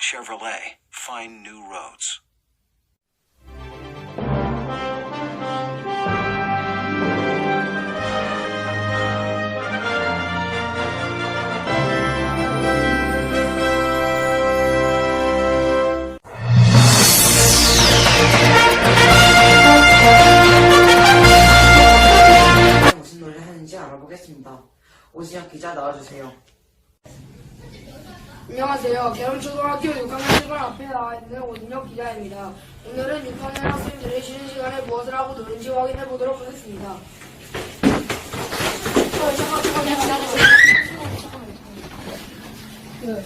Chevrolet, find new roads. 오지영 기자 나와주세요. 안녕하세요. 계룡초등학교 6학년 7반 앞에 나와 있는 오진혁 기자입니다. 오늘은 6학년 학생들이 쉬는 시간에 무엇을 하고 노는지 확인해 보도록 하겠습니다. 어. 네,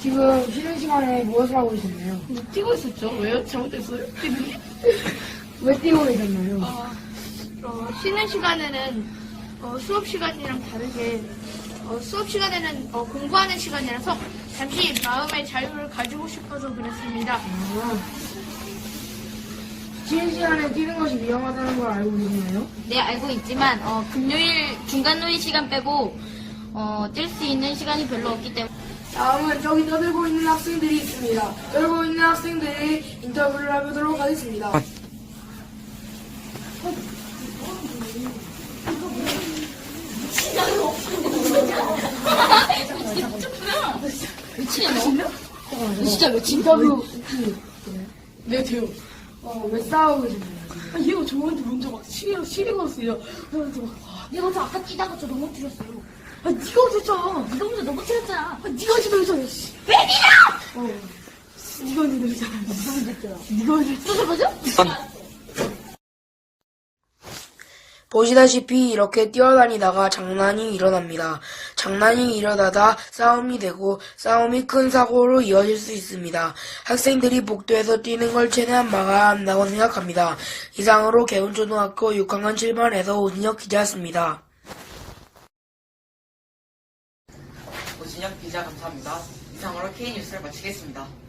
지금 쉬는 시간에 무엇을 하고 계셨나요? 뛰고 있었죠? 왜요? 잘못했어요? 왜 뛰고 계셨나요? 어, 쉬는 시간에는 어, 수업 시간이랑 다르게 어, 수업 시간에는 어, 공부하는 시간이라서 잠시 마음의 자유를 가지고 싶어서 그랬습니다. 쉬는 시간에 뛰는 것이 위험하다는 걸 알고 계시나요? 네, 알고 있지만 어, 금요일 중간 노인 시간 빼고 어, 뛸 수 있는 시간이 별로 없기 때문에 다음은 저기 떠들고 있는 학생들이 있습니다. 떠들고 있는 학생들이 인터뷰를 해보도록 하겠습니다. 진짜 왜 인터뷰 네. 어, 왜 싸우고 계셨나요? 아, 얘가 저한테 먼저 막 시비로 시비 걸었어요. 그래서 막, 아, 내가 저 아까 뛰다가 저 넘어뜨렸어요. 아, 네가 어쨌잖아. 네가 먼저 넘어뜨렸잖아. 아, 네가 지금 그랬잖아, 씨. 왜 네가! 어. 네가 먼저 그랬잖아. 네가 먼저 그랬잖아. 보시다시피 이렇게 뛰어다니다가 장난이 일어납니다. 장난이 일어나다 싸움이 되고 싸움이 큰 사고로 이어질 수 있습니다. 학생들이 복도에서 뛰는 걸 최대한 막아야 한다고 생각합니다. 이상으로 개운초등학교 6학년 7반에서 오진혁 기자였습니다. 오진영 기자 감사합니다. 이상으로 K뉴스를 마치겠습니다.